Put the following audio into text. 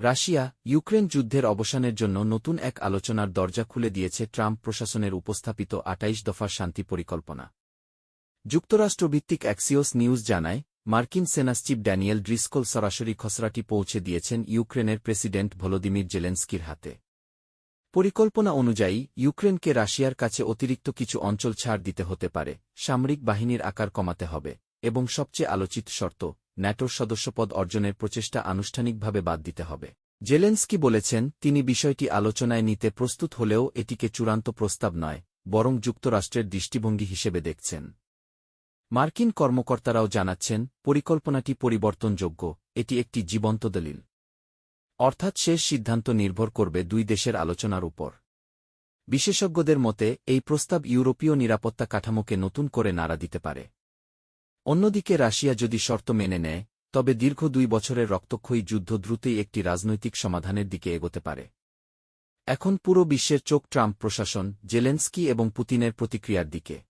Russia, Ukraine যুদ্ধের অবসানের জন্য নতুন এক আলোচনার দরজা খুলে দিয়েছে ট্রাম্প প্রশাসনের উপস্থাপিত আটাইশ দফার শান্তি পরিকল্পনা। যুক্তরাষ্ট্রভিত্তিক অ্যাক্সিওস নিউজ জানায়, মার্কিন সেনাসচিফ ড্যানিয়েল ড্রিসকল সরাসরি খসড়াটি পৌঁছে দিয়েছেন ইউক্রেনের প্রেসিডেন্ট ভলোদিমির জেলেন্সকির হাতে। পরিকল্পনা অনুযায়ী, ইউক্রেনকে রাশিয়ার কাছে অতিরিক্ত কিছু অঞ্চল ছাড় দিতে হতে পারে, সামরিক বাহিনীর আকার কমাতে হবে, এবং সবচেয়ে আলোচিত শর্ত ন্যাটোর সদস্যপদ অর্জনের প্রচেষ্টা আনুষ্ঠানিকভাবে বাদ দিতে হবে। জেলেন্সকি বলেছেন, তিনি বিষয়টি আলোচনায় নিতে প্রস্তুত হলেও এটিকে চূড়ান্ত প্রস্তাব নয়, বরং যুক্তরাষ্ট্রের দৃষ্টিভঙ্গি হিসেবে দেখছেন। মার্কিন কর্মকর্তারাও জানাচ্ছেন, পরিকল্পনাটি পরিবর্তনযোগ্য, এটি একটি জীবন্ত দলিল। অর্থাৎ শেষ সিদ্ধান্ত নির্ভর করবে দুই দেশের আলোচনার উপর। বিশেষজ্ঞদের মতে, এই প্রস্তাব ইউরোপীয় নিরাপত্তা কাঠামোকে নতুন করে নাড়া দিতে পারে। অন্যদিকে রাশিয়া যদি শর্ত মেনে নেয়, তবে দীর্ঘ দুই বছরের রক্তক্ষয়ী যুদ্ধ দ্রুতই একটি রাজনৈতিক সমাধানের দিকে এগোতে পারে। এখন পুরো বিশ্বের চোখ ট্রাম্প প্রশাসন, জেলেন্সকি এবং পুতিনের প্রতিক্রিয়ার দিকে।